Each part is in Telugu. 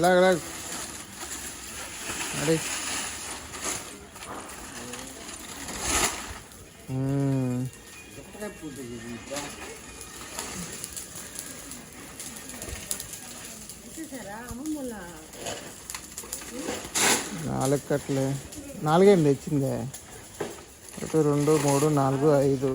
లాగ్ లాగ్ అరే మ్మ్. నాలుగు కట్టలే నాలుగేండి తెచ్చిందే ఒకటి రెండు మూడు నాలుగు ఐదు.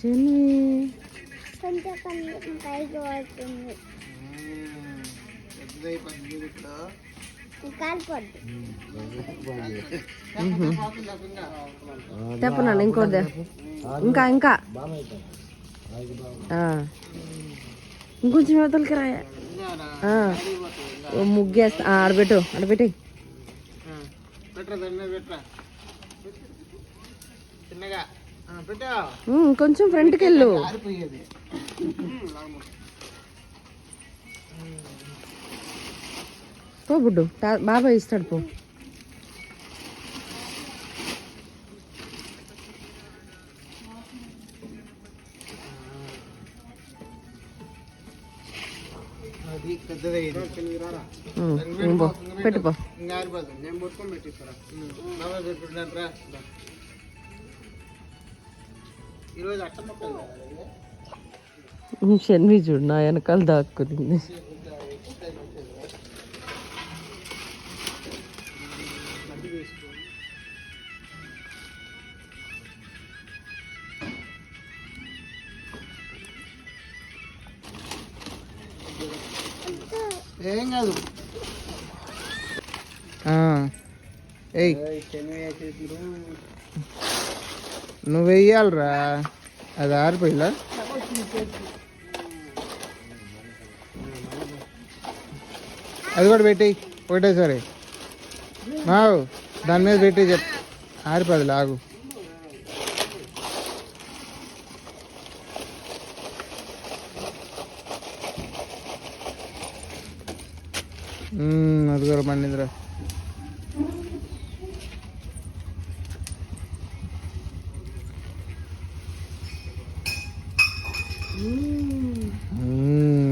చెన్ని. కొంచెం కొంచెం పైకి పడుతుంది కాలిపోద్ది చెప్పు ఇంకోటి ఇంకా ఇంకా. ఇంకొంచెం యువతలకి రాయ ముగ్గేస్తా. ఆడబెట్టు ఆడబెట్టి కొంచెం ఫ్రంట్కి వెళ్ళు పో బుడ్డు. బాబాయ్ ఇస్తాడు పో. అది పెద్దదే ఇది. ఉమ్, ఉమ్, పో. ఏం కాదు. నువ్వు వెయ్యాలరా. అది ఆరిపోయిలా అది కూడా పెట్టి ఒకటేసారి. మావు దాని మీద పెట్టి చెప్. ఆరిపోదు లాగు మ్మ్, అది పండిందిరా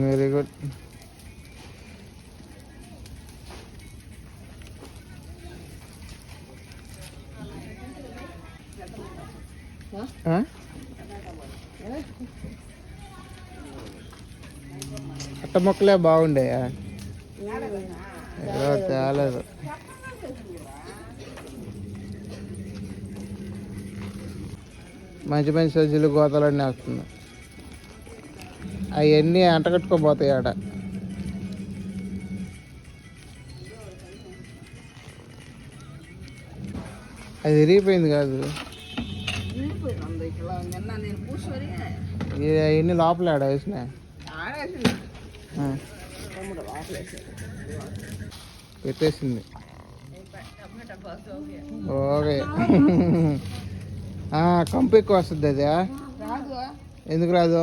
వెరీ గుడ్. అట్ట మొక్కలే బాగుండే ఏదో తేలేదు. మంచి మంచి సజ్జలు గోతలన్నీ వస్తుంది అవన్నీ అంటకట్టుకోపోతాయి ఆడ. అది విరిగిపోయింది కాదు. ఇది అవన్నీ లోపల ఆడ వేసిన. పెట్టేసింది ఓకే. కంపు ఎక్కువ వస్తుంది అది ఎందుకు రాదు?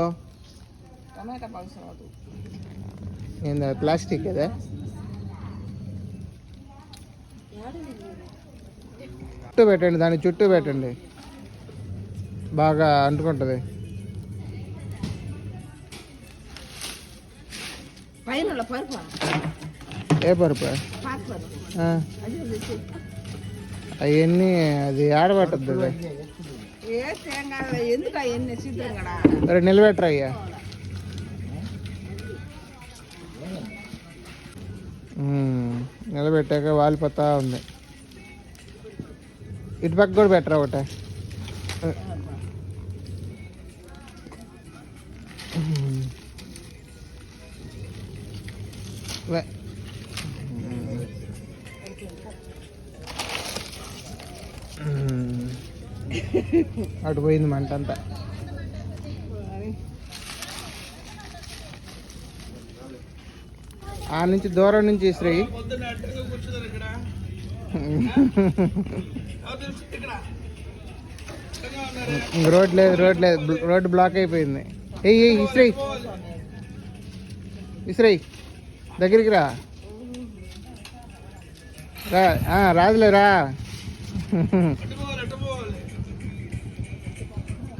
ఏందా ప్లాస్టిక్ అదే చుట్టూ పెట్టండి దాని చుట్టూ పెట్టండి. బాగా అంటుకుంటుంది. పరుపు? ఏ పరుపు? అవన్నీ అది ఆడబట్టద్దు మరి నిలబెట్టరా అయ్యా నిలబెట్టాక వాలిపోతా ఉంది. ఇటు పక్క కూడా పెట్టరా ఒకటే? అటు పోయింది మంట అంతా. ఆ నుంచి దూరం నుంచి ఇస్త్రీ ఇంక రోడ్ లేదు రోడ్ లేదు రోడ్ బ్లాక్ అయిపోయింది. ఏయ్ ఏ ఇస్రై. ఇస్త్రీ దగ్గరికి రా. రా.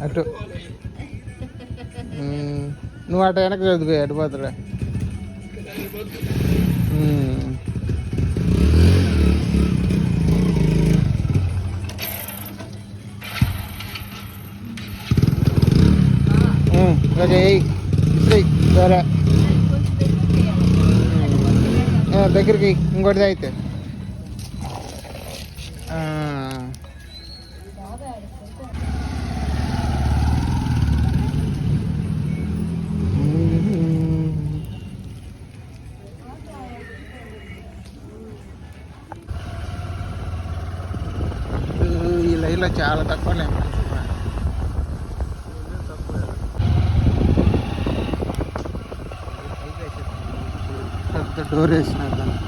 అటు ఉమ్, నువ్వు అటు వెనక చదువుకో అటు పోతురా ఉమ్. ఉమ్, ఓకే ఎయ్ ఇస్త్రీ సరే ఆ, దగ్గరికి ఇంకోటిది అయితే ఆ. ఈ లైన్లో చాలా తక్కువ పెద్ద డోర్ వేసినారు దాన్ని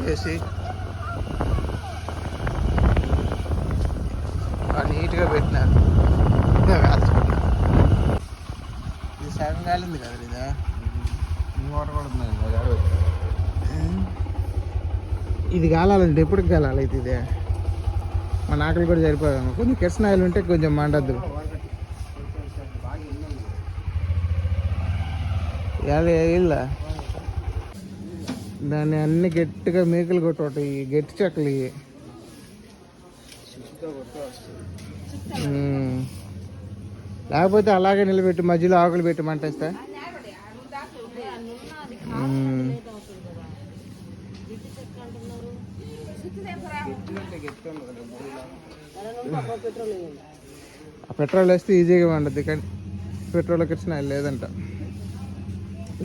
వేసి కాలింది కదా ఇదా ఇది కాలాలంటే ఎప్పుడు కాలాలి అయితే ఇదే? మన ఆకలి కూడా సరిపోదాము కొంచెం కిరసనాయలు ఉంటే కొంచెం మండద్దు. యాభై ఇల్ల దాన్ని అన్ని గట్టిగా మేకలు కొట్టటి ఈ గట్టి చెక్కలు. లేకపోతే అలాగే నిలబెట్టి మధ్యలో ఆకులు పెట్టి ఆ పెట్రోల్ వేస్తే ఈజీగా వండుద్ది కానీ పెట్రోల్ కిరసన లేదంట.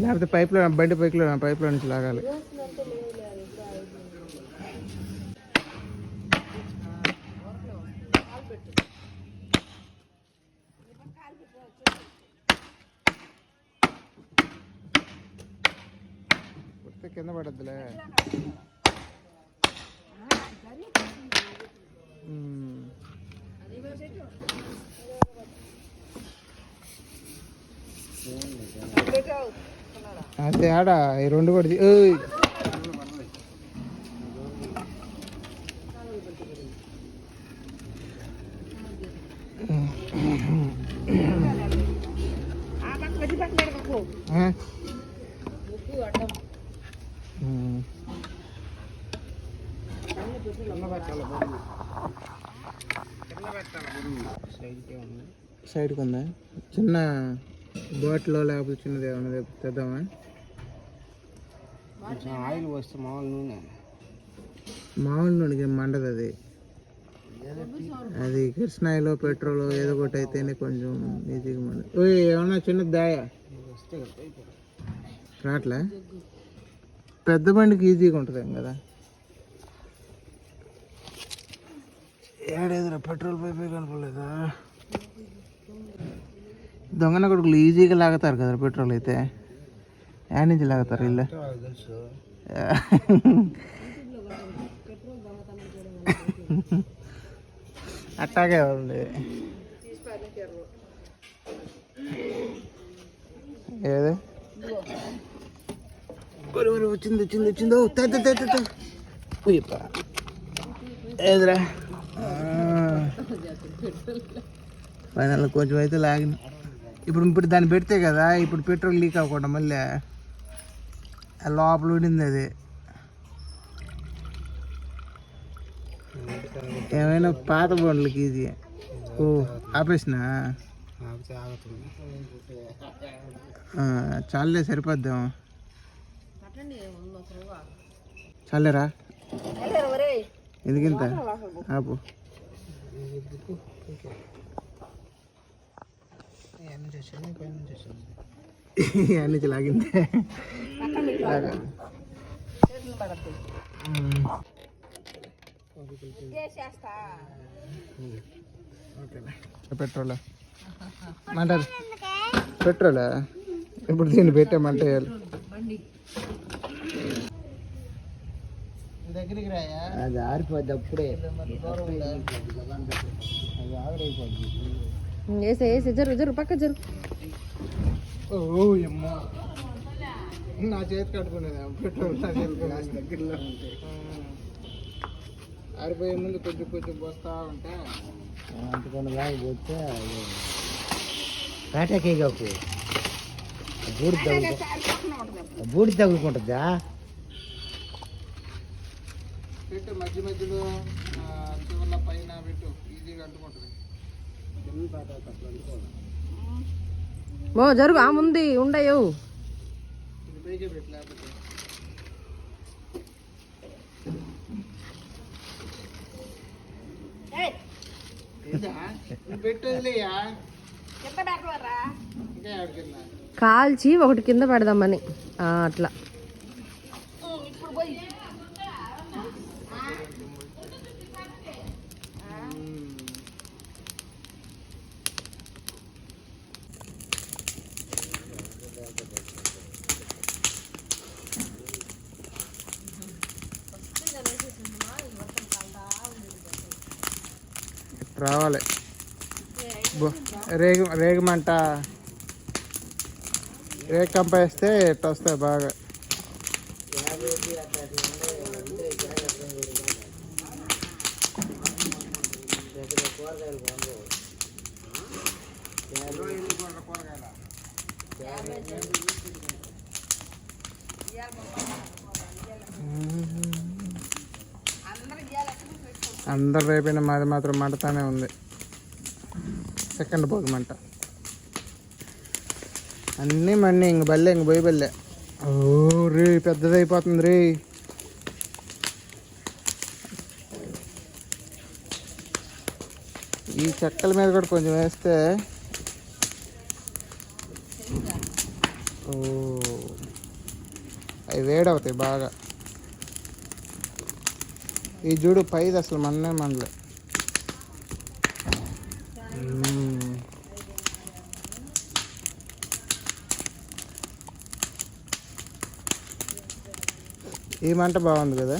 లేకపోతే పైప్లో బండి పైపులో పైప్లో నుంచి లాగాలి. కొడితే కింద పడద్దులే ఉమ్. అదే ఆడ ఈ రెండు కూడా తీ- ఓయ్. ఆ? సైడ్కి ఉందా చిన్న బాటిల్లో లేకపోతే చిన్నది ఏమన్నా తెద్దామా? ఆయిల్ వస్తే మామూలు నూనె. మామూలు నూనెకి మండదు అది. అది కృష్ణాయిలో పెట్రోల్ ఏదో ఒకటి అయితేనే కొంచెం ఈజీగా మండదు. ఓయ్ ఏమన్నా చిన్నది దాయా? వస్తే రాట్లే? పెద్ద బండికి ఈజీగా ఉంటుంది కదా? ఏడేదిరా పెట్రోల్ పైపే కనపడలేదా? దొంగన కొడుకులు ఈజీగా లాగుతారు కదా పెట్రోల్ అయితే యాడ్ నుంచి లాగుతారు వీళ్ళు తెలుసు అట్టాగే ఉంది ఏది ఒరే, ఒరే, వచ్చింది వచ్చింది వచ్చిందో తెద్ద తెద్ద ఉయ్యప్ప ఏదిరా ఫైనల్ కొంచెం అయితే లాగిన ఇప్పుడు ఇప్పుడు దాన్ని పెడితే కదా ఇప్పుడు పెట్రోల్ లీక్ అవ్వకుండా మళ్ళీ లోపల ఉండింది అది. ఏమైనా పాత బండ్లకి ఇది? ఓ ఆపేసిన? చాలే సరిపోద్దాం. చాలేరా ఎందుకింత? ఆపు. అన్ని లాగింది. లాగా. ఉమ్. ఓకేనా పెట్రోలా. అంటారు పెట్రోలా? ఇప్పుడు దీన్ని పెట్టామంటే దగ్గరికి రాయా అది ఆరిపోద్ది అప్పుడే. అది ఆవిరైపోద్ది వేసే వేసే జరు జరు పక్క జరు. ఓ అమ్మా. నా చేతి కట్టుకునేది పెట్రోల్ నా చేతి దగ్గరలో ఉంటాయి ఆరిపోయే ముందు కొంచెం కొంచెం పోస్తా ఉంటే. అంతకుండా దాకా పోతే కాటాకేయకు బూడి తగ్గు బూడి తగ్గుకుంటుందా పెట్టు మధ్య మధ్యలో చివర్ల పైన పెట్టు. ఈజీగా అంటుకుంటుంది. ఓ జరుగు ఆ ముందు ఉండయో ఇది పైకే పెట్టు లేకపోతే ఇదా? నువ్వు పెట్టు వదిలేయా ఇంకా ఆడికిందా కాల్చి ఒకటి కింద పెడదామని. అట్లా. రావాలి రేగు రేగమంట. రేగు కంప వేస్తే వస్తాయి బాగా. అందరు రేపైన మాది మాత్రం మంటతానే ఉంది. సెకండ్ భోగి మంట. అన్నీ మండి ఇంక బల్లే ఇంక పోయి బల్లే. ఓ రే పెద్దదైపోతుంది రే. ఈ చెక్కల మీద కూడా కొంచెం వేస్తే ఓ అవి వేడవుతాయి బాగా. ఈ చూడు పైది అసలు మన్నే మనలే. ఈ మంట బాగుంది కదా?